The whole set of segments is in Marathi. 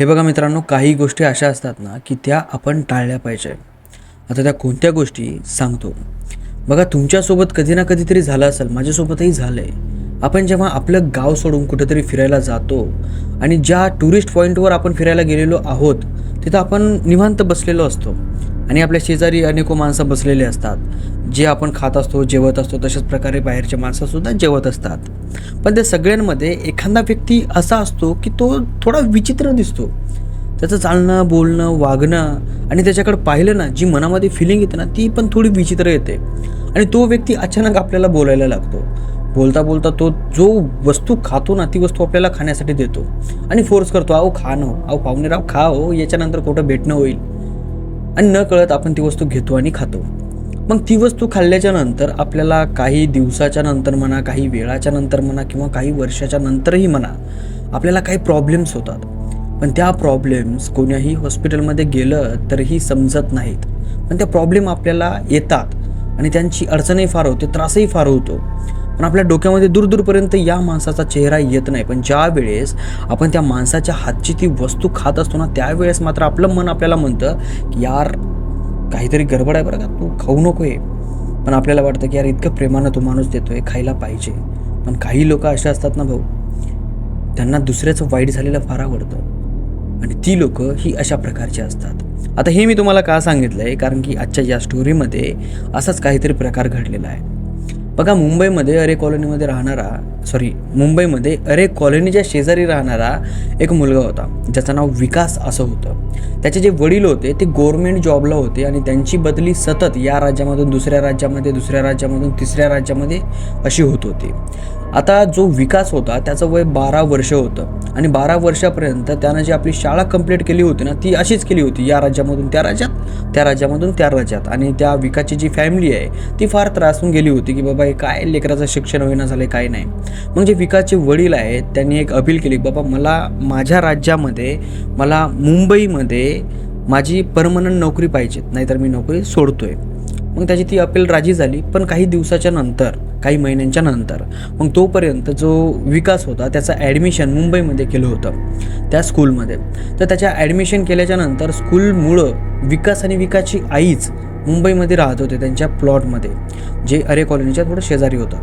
हे बघा मित्रांनो काही गोष्टी अशा असतात ना की त्या आपण टाळल्या पाहिजे. आता त्या कोणत्या गोष्टी सांगतो? बघा तुमच्यासोबत कधी ना कधीतरी झालं असेल माझ्यासोबतही झालं आहे आपण जेव्हा आपलं गाव सोडून कुठेतरी फिरायला जातो आणि ज्या टुरिस्ट पॉईंटवर आपण फिरायला गेलेलो आहोत तिथं आपण निवांत बसलेलो असतो. आणि आपल्या शेजारी अनेको माणसं बसलेले असतात. जे आपण खात असतो जेवत असतो तशाच प्रकारे बाहेरचे माणसंसुद्धा जेवत असतात. पण त्या सगळ्यांमध्ये एखादा व्यक्ती असा असतो की तो थोडा विचित्र दिसतो. त्याचं चालणं बोलणं वागणं आणि त्याच्याकडे पाहिलं ना जी मनामध्ये फिलिंग येते ना ती पण थोडी विचित्र येते. आणि तो व्यक्ती अचानक आपल्याला बोलायला लागतो. बोलता बोलता तो जो वस्तू खातो ना ती वस्तू आपल्याला खाण्यासाठी देतो. आणि फोर्स करतो अहो खा ना हो. अहो पाहुणेराव खा हो. याच्यानंतर कुठं भेटणं होईल. आणि न कळत आपण ती वस्तू घेतो आणि खातो. मग ती वस्तू खाल्ल्याच्या नंतर आपल्याला काही दिवसाच्या नंतर म्हणा काही वेळाच्या नंतर म्हणा किंवा काही वर्षाच्या नंतरही म्हणा आपल्याला काही प्रॉब्लेम्स होतात. पण त्या प्रॉब्लेम्स कोण्याही हॉस्पिटलमध्ये गेलं तरीही समजत नाहीत. पण त्या प्रॉब्लेम आपल्याला येतात आणि त्यांची अडचणही फार होते त्रासही फार होतो. पण आपल्या डोक्यामध्ये दूरदूरपर्यंत या माणसाचा चेहरा येत नाही. पण ज्या वेळेस आपण त्या माणसाच्या हातची ती वस्तू खात असतो ना त्यावेळेस मात्र आपलं मन आपल्याला म्हणतं की यार काहीतरी गडबड आहे बरं का तू खाऊ नको आहे पण आपल्याला वाटतं की यार इतकं प्रेमानं तो माणूस देतोय खायला पाहिजे. पण काही लोक असे असतात ना भाऊ त्यांना दुसऱ्याचं वाईट झालेलं फार आवडतं. आणि ती लोक ही अशा प्रकारची असतात. आता हे मी तुम्हाला का सांगितलं आहे कारण की आजच्या या स्टोरीमध्ये असाच काहीतरी प्रकार घडलेला आहे. बघा मुंबईमध्ये अरे कॉलनीमध्ये राहणारा सॉरी मुंबईमध्ये अरे कॉलनीच्या शेजारी राहणारा एक मुलगा होता. ज्याचं नाव विकास असं होतं. त्याचे जे वडील होते ते गव्हर्मेंट जॉबला होते आणि त्यांची बदली सतत या राज्यामधून दुसऱ्या राज्यामध्ये दुसऱ्या राज्यामधून तिसऱ्या राज्यामध्ये अशी होत होती. आता जो विकास होता त्याचं वय बारा वर्ष होतं. आणि बारा वर्षापर्यंत त्यानं जी आपली शाळा कंप्लीट केली होती ना ती अशीच केली होती या राज्यामधून त्या राज्यात त्या राज्यामधून त्या राज्यात. आणि त्या विकासची जी फॅमिली आहे ती फार त्रासून गेली होती की बाबा हे काय लेकराचं शिक्षण होईना झालं काय नाही. मग जे विकासचे वडील आहेत त्यांनी एक अपील केली बाबा मला माझ्या राज्यामध्ये मला मुंबईमध्ये माझी परमनंट नोकरी पाहिजे नाहीतर मी नोकरी सोडतोय. मग त्याची ती अपील राजी झाली पण काही दिवसाच्या नंतर काही महिन्यांच्या नंतर मग तोपर्यंत जो विकास होता त्याचं ॲडमिशन मुंबईमध्ये केलं होतं त्या स्कूलमध्ये तर त्याच्या ॲडमिशन केल्याच्यानंतर स्कूलमुळं विकास आणि विकासची आईच मुंबईमध्ये राहत होते त्यांच्या प्लॉटमध्ये जे अरे कॉलनीच्या थोडं शेजारी होतं.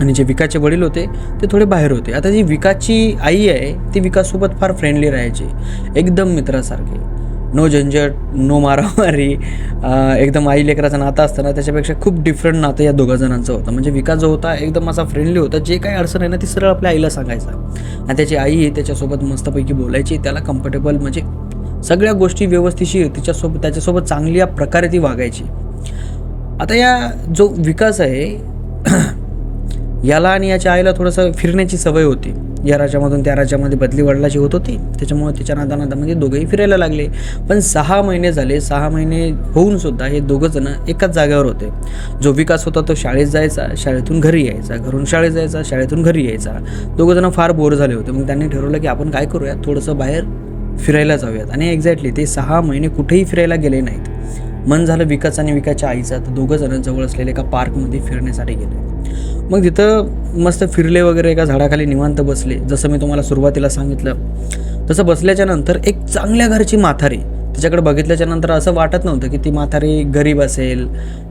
आणि जे विकासचे वडील होते ते थोडे बाहेर होते. आता जी विकासची आई आहे ती विकाससोबत फार फ्रेंडली राहायची. एकदम मित्रासारखी. नो झंझट नो मारामारी एकदम आई लेकराचं नातं असताना त्याच्यापेक्षा खूप डिफरंट नातं या दोघा जणांचं होतं. म्हणजे विकास जो होता एकदम असा फ्रेंडली होता. जे काही अडचण आहे ना ती सरळ आपल्या आईला सांगायचा. आणि त्याची आई त्याच्यासोबत मस्तपैकी बोलायची त्याला कम्फर्टेबल म्हणजे सगळ्या गोष्टी व्यवस्थितशी तिच्यासोबत त्याच्यासोबत चांगल्या प्रकारे ती वागायची. आता या जो विकास आहे याला आणि याच्या आईला थोडंसं फिरण्याची सवय होती. या राज्यामधून त्या राज्यामध्ये बदली वडिलाची होत होती. त्याच्यामुळे तिच्या नादानादामध्ये म्हणजे दोघंही फिरायला लागले. पण सहा महिने झाले सहा महिने होऊन सुद्धा हे दोघं जण एकाच जागेवर होते. जो विकास होता तो शाळेत जायचा शाळेतून घरी यायचा घरून शाळेत जायचा शाळेतून घरी यायचा. दोघं जण फार बोर झाले होते. मग त्यांनी ठरवलं की आपण काय करूया थोडंसं बाहेर फिरायला जाऊयात. आणि एक्झॅक्टली ते सहा महिने कुठेही फिरायला गेले नाहीत. मन झालं विकास आणि विकासच्या आईचा. तर दोघं जण जवळ असलेल्या एका पार्कमध्ये फिरण्यासाठी गेले. मग तिथं मस्त फिरले वगैरे एका झाडाखाली निवांत बसले. जसं मी तुम्हाला सुरुवातीला सांगितलं तसं बसल्याच्या नंतर एक चांगल्या घरची माथारी तिच्याकडे बघितल्याच्या नंतर असं वाटत नव्हतं की ती माथारी गरीब असेल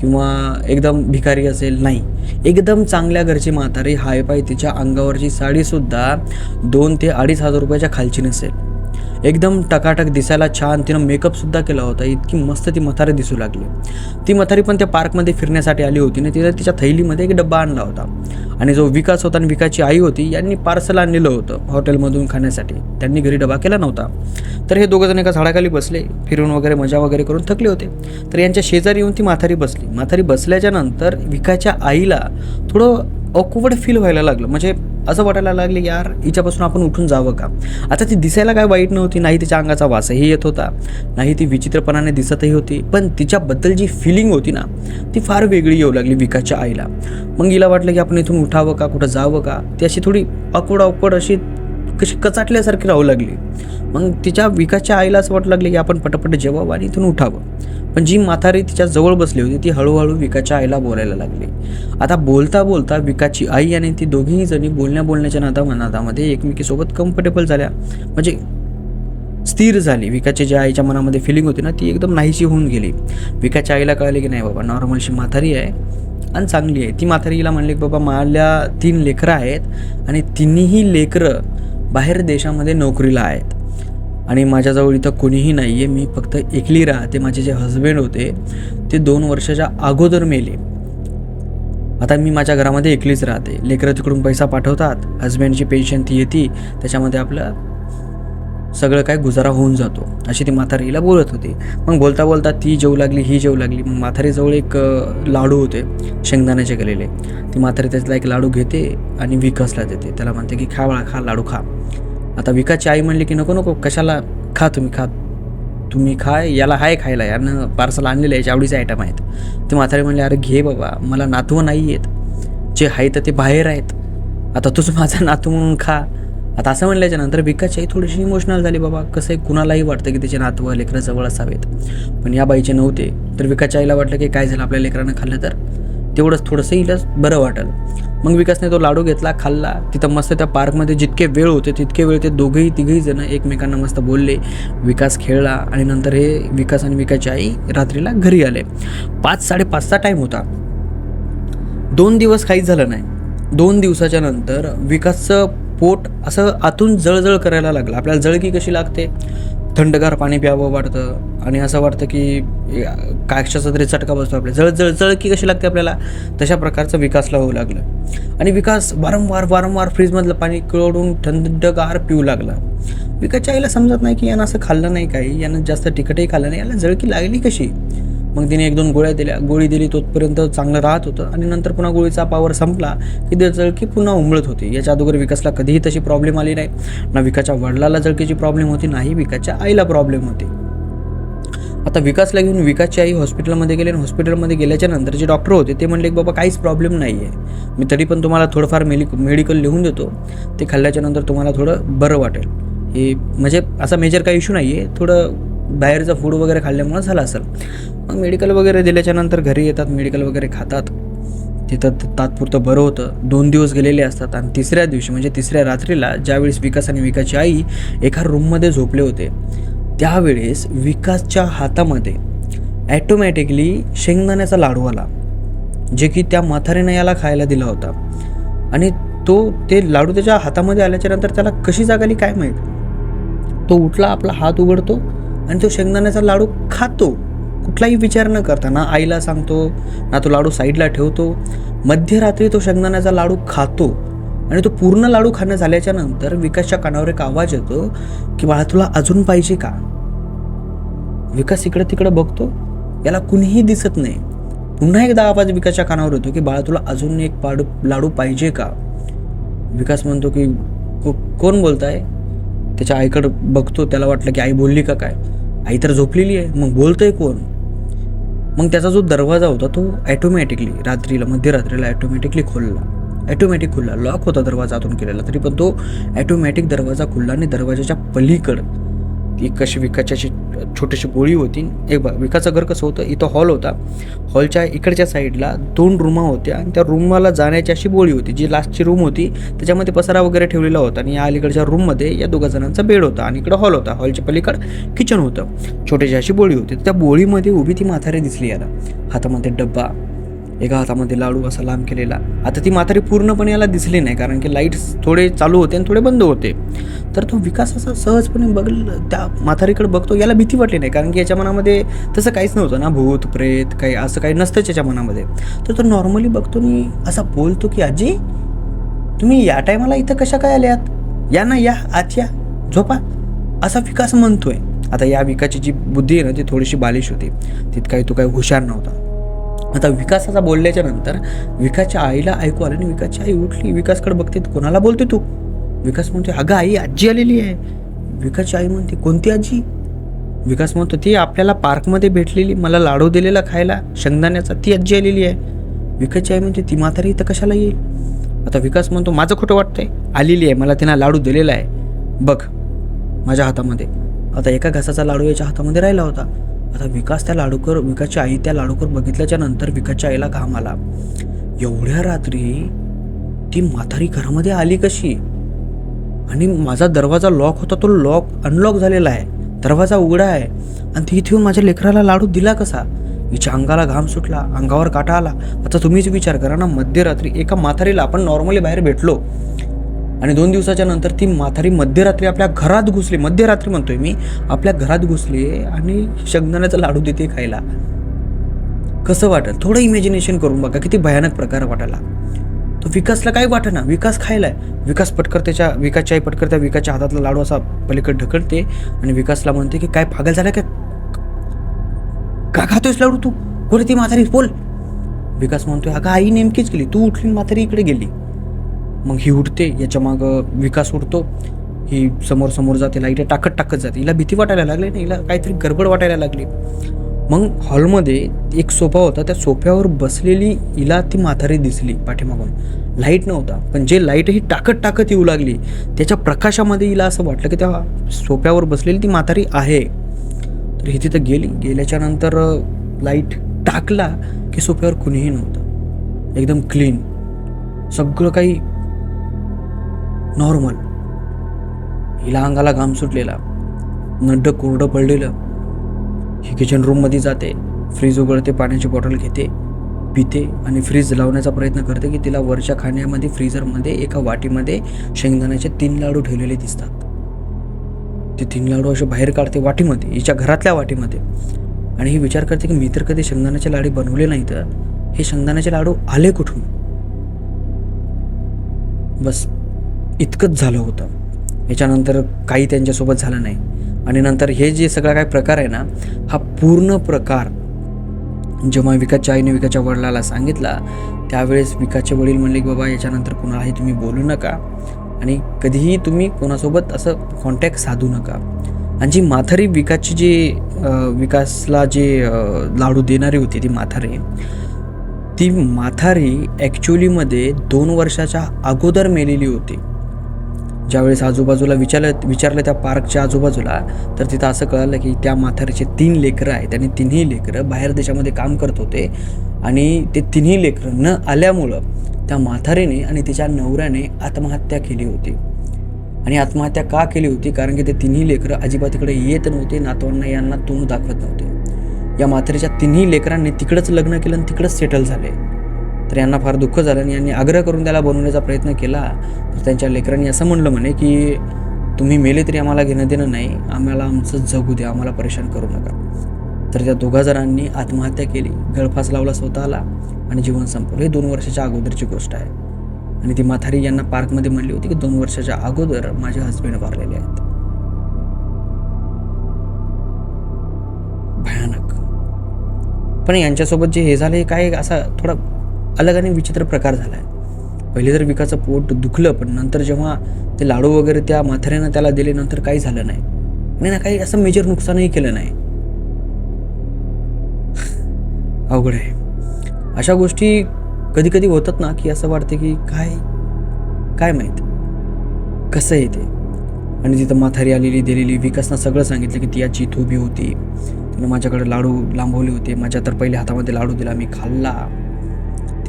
किंवा एकदम भिकारी असेल. नाही. एकदम चांगल्या घरची म्हातारी हाय पाय तिच्या अंगावरची साडीसुद्धा दोन ते अडीच हजार रुपयाच्या खालची नसेल. एकदम टकाटक दिसायला छान. तिनं मेकअपसुद्धा केला होता. इतकी मस्त ती म्हातारी दिसू लागली. ती म्हातारी पण त्या पार्कमध्ये फिरण्यासाठी आली होती ना तिला तिच्या थैलीमध्ये एक डब्बा आणला होता. आणि जो विकास होता आणि विकासची आई होती यांनी पार्सल आणलेलं होतं हॉटेलमधून खाण्यासाठी. त्यांनी घरी डबा केला नव्हता. तर हे दोघंजण एका झाडाखाली बसले. फिरून वगैरे मजा वगैरे करून थकले होते. तर यांच्या शेजारी येऊन ती म्हातारी बसली. म्हातारी बसल्याच्या नंतर विकाच्या आईला थोडं ऑकवर्ड फील व्हायला लागलं. म्हणजे असं वाटायला लागले यार हिच्यापासून आपण उठून जावं का? आता ती दिसायला काय वाईट नव्हती नाही तिच्या अंगाचा वासही येत होता नाही ती विचित्रपणाने दिसतही होती पण तिच्याबद्दल जी फिलिंग होती ना ती फार वेगळी येऊ लागली विकाच्या आईला. मग हिला वाटलं की आपण इथून उठावं का कुठं जावं का? ती अशी थोडी अकोड अवकड अशी कशी कचाटल्यासारखी राहू लागली. मग तिच्या विकासच्या आईला असं वाटू लागले की आपण पटापट जेवावं आणि इथून उठावं. पण जी म्हातारी तिच्या जवळ बसली होती ती हळूहळू विकाच्या आईला बोलायला लागली. आता बोलता बोलता विकाची आई आणि ती दोघीही जणी बोलण्या बोलण्याच्या नादा नादामध्ये एकमेकीसोबत कम्फर्टेबल झाल्या. म्हणजे स्थिर झाली. विकाच्या ज्या आईच्या मनामध्ये फिलिंग होती ना ती एकदम नाहीशी होऊन गेली. विकाच्या आईला कळले की नाही बाबा नॉर्मलशी म्हातारी आहे आणि चांगली आहे. ती म्हातारीला म्हणली की बाबा माझ्या तीन लेकरं आहेत आणि तिन्ही लेकरं बाहेर देशामध्ये नोकरीला आहेत. आणि माझ्याजवळ इथं कोणीही नाही आहे मी फक्त एकली राहते. माझे जे हस्बंड होते ते दोन वर्षाच्या अगोदर मेले. आता मी माझ्या घरामध्ये एकलीच राहते. लेकरं तिकडून पैसा पाठवतात. हस्बंडची पेन्शन ती येते. त्याच्यामध्ये आपलं सगळं काय गुजारा होऊन जातो. अशी ती म्हातारीला बोलत होती. मग बोलता बोलता ती जेवू लागली ही जेवू लागली. मग म्हातारीजवळ एक लाडू होते शेंगदाण्याचे केलेले. ती म्हातारी त्यातला एक लाडू घेते आणि विकासला देते. त्याला म्हणते की खा बाळा खा लाडू खा. आता विकासची आई म्हणली की नको नको कशाला खा तुम्ही खा. तुम्ही खा याला हाय खायला. यानं पार्सल आणलेलं आहे आवडीचे आयटम आहेत. ते म्हातारी म्हणले अरे घे बाबा मला नातवं नाही आहेत जे आहे तर ते बाहेर आहेत. आता तूच माझा नातू म्हणून खा. आता असं म्हणल्याच्या नंतर विकासची आई थोडीशी इमोशनल झाली बाबा कसं आहे कुणालाही वाटतं की त्याचे नातवं लेकरं जवळ असावेत. पण या बाईचे नव्हते. तर विकासच्या आईला वाटलं की काय झालं आपल्या लेकरानं खाल्लं तर? तेवढंच थोडंसं हिला बरं वाटेल. मग विकासने तो लाडू घेतला खाल्ला. तिथं मस्त त्या पार्कमध्ये जितके वेळ होते तितके वेळ ते दोघेही तिघेही जण एकमेकांना मस्त बोलले. विकास खेळला आणि नंतर हे विकास आणि विकासची आई रात्रीला घरी आले. पाच साडेपाचचा टाईम होता. दोन दिवस काहीच झालं नाही. दोन दिवसाच्या नंतर विकासचं पोट असं आतून जळजळ करायला लागलं. आपल्याला जळकी कशी लागते? थंडगार पाणी प्यावं वाटतं. आणि असं वाटतं की काय तरी चटका बसतो आपल्या. जळ जळ जळकी कशी लागते आपल्याला? तशा प्रकारचं विकासला होऊ लागलं. आणि विकास वारंवार वारंवार फ्रीजमधलं पाणी कळवून थंडगार पिऊ लागला. विकासच्या आईला समजत नाही की यानं असं खाल्लं नाही काही. यानं जास्त तिखटही खाल्लं नाही. याला जळकी लागली कशी? मग तिने एक दोन गोळ्या दिल्या. गोळी दिली तोपर्यंत चांगलं राहत होतं. आणि नंतर पुन्हा गोळीचा पावर संपला की ते जळकी पुन्हा उमळत होती. याच्या अगोदर विकासला कधीही तशी प्रॉब्लेम आली नाही. ना विकाच्या वडिलाला जळकीची प्रॉब्लेम होती नाही विकाच्या आईला प्रॉब्लेम होती. आता विकासला घेऊन विकासची आई हॉस्पिटलमध्ये गेले आणि हॉस्पिटलमध्ये गेल्याच्यानंतर जे डॉक्टर होते ते म्हणले की बाबा काहीच प्रॉब्लेम नाही आहे मी तरी पण तुम्हाला थोडंफार मेलि मेडिकल लिहून देतो. ते खाल्ल्याच्या नंतर तुम्हाला थोडं बरं वाटेल. हे म्हणजे असा मेजर काही इशू नाही आहे थोडं बाहेरचं फूड वगैरे खाल्ल्यामुळं झालं असेल. मग मेडिकल वगैरे दिल्याच्यानंतर घरी येतात मेडिकल वगैरे खातात. तिथं तात्पुरतं बरं होतं. दोन दिवस गेलेले असतात आणि तिसऱ्या दिवशी म्हणजे तिसऱ्या रात्रीला ज्यावेळेस विकास आणि विकासची आई एका रूममध्ये झोपले होते त्यावेळेस विकासच्या हातामध्ये ॲटोमॅटिकली शेंगदाण्याचा लाडू आला जे की त्या म्हातारीनं याला खायला दिला होता. आणि तो ते लाडू त्याच्या हातामध्ये आल्याच्यानंतर त्याला कशी जागाली काय माहीत? तो उठला आपला हात उघडतो आणि तो शेंगदाण्याचा लाडू खातो. कुठलाही विचार न करता ना आईला सांगतो ना तो लाडू साईडला ठेवतो. मध्यरात्री तो शेंगदाण्याचा लाडू खातो. आणि तो पूर्ण लाडू खाणं झाल्याच्यानंतर विकासच्या कानावर एक आवाज येतो की बाळा तुला अजून पाहिजे का? विकास इकडं तिकडं बघतो. याला कुणीही दिसत नाही. पुन्हा एकदा आवाज विकासच्या कानावर येतो की बाळा तुला अजून एक पाडू लाडू पाहिजे का? विकास म्हणतो की को कोण बोलताय? त्याच्या आईकडं बघतो. त्याला वाटलं की आई बोलली का काय? आई तर झोपलेली आहे. मग बोलतोय कोण? मग त्याचा जो दरवाजा होता तो ॲटोमॅटिकली रात्रीला मध्यरात्रीला ॲटोमॅटिकली खोलला. ॲटोमॅटिक खुलला. लॉक होता दरवाजा आतून केलेला. तरी पण तो ॲटोमॅटिक दरवाजा खुलला आणि दरवाजाच्या पलीकडं ती कशी विकाच्याची छोटीशी गोळी होती. एक बा विकासचं घर कसं होतं इथं हॉल होता. हॉलच्या इकडच्या साईडला दोन रूमा होत्या आणि त्या रूमला जाण्याची अशी बोळी होती. जी लास्टची रूम होती त्याच्यामध्ये पसारा वगैरे ठेवलेला होता आणि या अलीकडच्या रूममध्ये या दोघा जणांचा बेड होता आणि इकडं हॉल होता. हॉलच्या पलीकडं किचन होतं. छोटीशी अशी बोळी होती. त्या बोळीमध्ये उभी ती म्हातारी दिसली याला. हातामध्ये डब्बा एका हातामध्ये लाडू असा लांब केलेला. आता ती म्हातारी पूर्णपणे याला दिसली नाही कारण की लाईट्स थोडे चालू होते आणि थोडे बंद होते. तर तो विकास असा सहजपणे बघल त्या म्हातारीकडे बघतो याला भीती वाटली नाही कारण की याच्या मनामध्ये तसं काहीच नव्हतं ना भूत प्रेत काही असं काही नसतंच याच्या मनामध्ये. तर तो नॉर्मली बघतो आणि असा बोलतो की आजी तुम्ही या टायमाला इथं कशा काय आल्यात? या ना या आज या झोपा. असा विकास म्हणतोय. आता या विकाची जी बुद्धी आहे ना ती थोडीशी बालिश होती. तित काही तो काही हुशार नव्हता. आता विकासाचा बोलल्याच्या नंतर विकासच्या आईला ऐकू आलं आणि विकासची आई उठली. विकासकडे बघते कोणाला बोलते तू? विकास म्हणते अगं आई आजी आलेली आहे. विकासची आई म्हणते कोणती आजी? विकास म्हणतो ती आपल्याला पार्कमध्ये भेटलेली मला लाडू दिलेला खायला शेंगदाण्याचा ती आजी आलेली आहे. विकासची आई म्हणते ती म्हातारी इथं कशाला येईल? आता विकास म्हणतो माझं खोटं वाटतंय आलेली आहे मला तिनं लाडू दिलेला आहे. बघ माझ्या हातामध्ये. आता एका घासाचा लाडू याच्या हातामध्ये राहिला होता. आता विकास त्या लाडूकर विकासची आई त्या लाडूकर बघितल्याच्या नंतर विकासच्या आईला घाम आला. एवढ्या रात्री ती म्हातारी घरामध्ये आली कशी? आणि माझा दरवाजा लॉक होता तो लॉक अनलॉक झालेला आहे. दरवाजा उघडा आहे. आणि ती इथे येऊन माझ्या लेकराला लाडू दिला कसा? हिच्या अंगाला घाम सुटला अंगावर काटा आला. आता तुम्हीच विचार करा ना मध्यरात्री एका म्हातारीला आपण नॉर्मली बाहेर भेटलो. आणि दोन दिवसाच्या नंतर ती म्हातारी मध्यरात्री आपल्या घरात घुसली. मध्यरात्री म्हणतोय मी आपल्या घरात घुसली आणि शेंगदाण्याचा लाडू देते खायला. कसं वाटेल? थोडं इमॅजिनेशन करून बघा किती भयानक प्रकार वाटायला. तो विकासला काय वाटेना? विकास खायलाय. विकास पटकर त्याच्या विकासच्या आई पटकर त्या विकासच्या हातातला लाडू असा पलीकडे ढकलते आणि विकासला म्हणते की काय पागल झाला काय? का खातोयस लाडू तू? कोणी ती म्हातारी बोल. विकास म्हणतोय अगं आई नेमकीच गेली. तू उठली आणि म्हातारी इकडे गेली. मग ही उठते याच्या मागं विकास उठतो ही समोर समोर जाते लाइट टाकत टाकत जाते. हिला भीती वाटायला लागली ना हिला काहीतरी गडबड वाटायला लागली. मग हॉलमध्ये एक सोफा होता त्या सोफ्यावर बसलेली हिला ती म्हातारी दिसली पाठीमागून. लाइट नव्हता पण जे लाइट ही टाकत टाकत येऊ लागली त्याच्या प्रकाशामध्ये हिला असं वाटलं की त्या सोफ्यावर बसलेली ती म्हातारी आहे. तर ही तिथं गेली गेल्याच्यानंतर लाइट टाकला की सोफ्यावर कुणीही नव्हतं. एकदम क्लीन. सगळं काही नॉर्मल. हिला अंगाला घाम सुटलेला. नड्ड कोरडं पडलेलं. ही किचन रूममध्ये जाते. फ्रीज उघडते पाण्याची बॉटल घेते पिते आणि फ्रीज लावण्याचा प्रयत्न करते की तिला वरच्या खाण्यामध्ये फ्रीजरमध्ये एका वाटीमध्ये शेंगदाण्याचे तीन लाडू ठेवलेले दिसतात. ते तीन लाडू असे बाहेर काढते वाटीमध्ये हिच्या घरातल्या वाटीमध्ये. आणि ही विचार करते की मी तर कधी शेंगदाण्याचे लाडू बनवले नाही तर हे शेंगदाण्याचे लाडू आले कुठून? बस. इतकंच झालं होतं. याच्यानंतर काही त्यांच्यासोबत झालं नाही. आणि नंतर हे जे सगळा काय प्रकार आहे ना हा पूर्ण प्रकार जेव्हा विकासच्या आईने विकाच्या वडिलाला सांगितला त्यावेळेस विकाचे वडील म्हणले की बाबा याच्यानंतर कुणालाही तुम्ही बोलू नका आणि कधीही तुम्ही कोणासोबत असं कॉन्टॅक्ट साधू नका. आणि जी माथारी विकासची जी विकासला जे लाडू देणारी होती ती माथारी ती माथारी ॲक्च्युलीमध्ये दोन वर्षाच्या अगोदर मेलेली होती. ज्यावेळेस आजूबाजूला विचारलं विचारलं त्या पार्कच्या आजूबाजूला तर तिथं असं कळालं की त्या माथारीचे तीन लेकरं आहेत आणि तिन्ही लेकरं बाहेर देशामध्ये काम करत होते. आणि ते तिन्ही लेकरं न आल्यामुळं त्या माथारीने आणि तिच्या नवऱ्याने आत्महत्या केली होती. आणि आत्महत्या का केली होती? कारण की ते तिन्ही लेकरं अजिबात तिकडे येत नव्हते नातवांना यांना तोंड दाखवत नव्हते. या म्हातारीच्या तिन्ही लेकरांनी तिकडंच लग्न केलं आणि तिकडंच सेटल झाले. तर यांना फार दुःख झालं आणि यांनी आग्रह करून त्याला बनवण्याचा प्रयत्न केला. तर त्यांच्या लेकरांनी असं म्हणलं म्हणे की तुम्ही मेले तरी आम्हाला घेणं देणं नाही. आम्हाला आमचं जगू द्या. आम्हाला परेशान करू नका. तर त्या दोघा जणांनी आत्महत्या केली. गळफास लावला स्वतःला आणि जीवन संपवलं. हे दोन वर्षाच्या अगोदरची गोष्ट आहे. आणि ती माथारी यांना पार्कमध्ये म्हणली होती की दोन वर्षाच्या अगोदर माझे हस्बंड वारलेले आहेत. भयानक. पण यांच्यासोबत जे हे झालं हे काय असा थोडा अलग आणि विचित्र प्रकार झाला आहे पहिले तर विकाचं पोट दुखलं पण नंतर जेव्हा ते लाडू वगैरे त्या म्हाताऱ्यानं त्याला दिले नंतर काही झालं नाही. आणि ना काही असं मेजर नुकसानही केलं नाही. अवघड आहे. अशा गोष्टी कधी कधी होतात ना की असं वाटते की काय काय माहीत? कसं आहे ते? आणि तिथं माथारी आलेली दिलेली विकासनं सगळं सांगितलं की ती याची थोबी होती. तिनं माझ्याकडे लाडू लांबवले होते. माझ्या तर पहिले हातामध्ये लाडू दिला मी खाल्ला.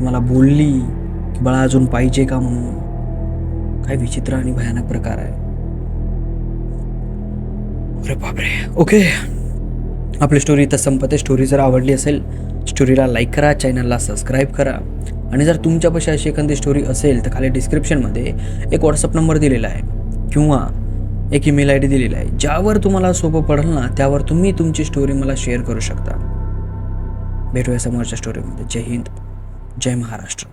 ती मला बोलली की बाळा अजून पाहिजे का म्हणून? काय विचित्र आणि भयानक प्रकार आहे. अरे बापरे. ओके. आपली स्टोरी इथं संपते. स्टोरी जर आवडली असेल स्टोरीला लाईक करा चॅनलला सबस्क्राईब करा. आणि जर तुमच्यापाशी अशी एखादी स्टोरी असेल तर खाली डिस्क्रिप्शनमध्ये एक व्हॉट्सअप नंबर दिलेला आहे. किंवा एक ईमेल आय डी दिलेला आहे. ज्यावर तुम्हाला सोपं पडेल ना त्यावर तुम्ही तुमची स्टोरी मला शेअर करू शकता. भेटूया समोरच्या स्टोरीमध्ये जय हिंद. जय महाराष्ट्र.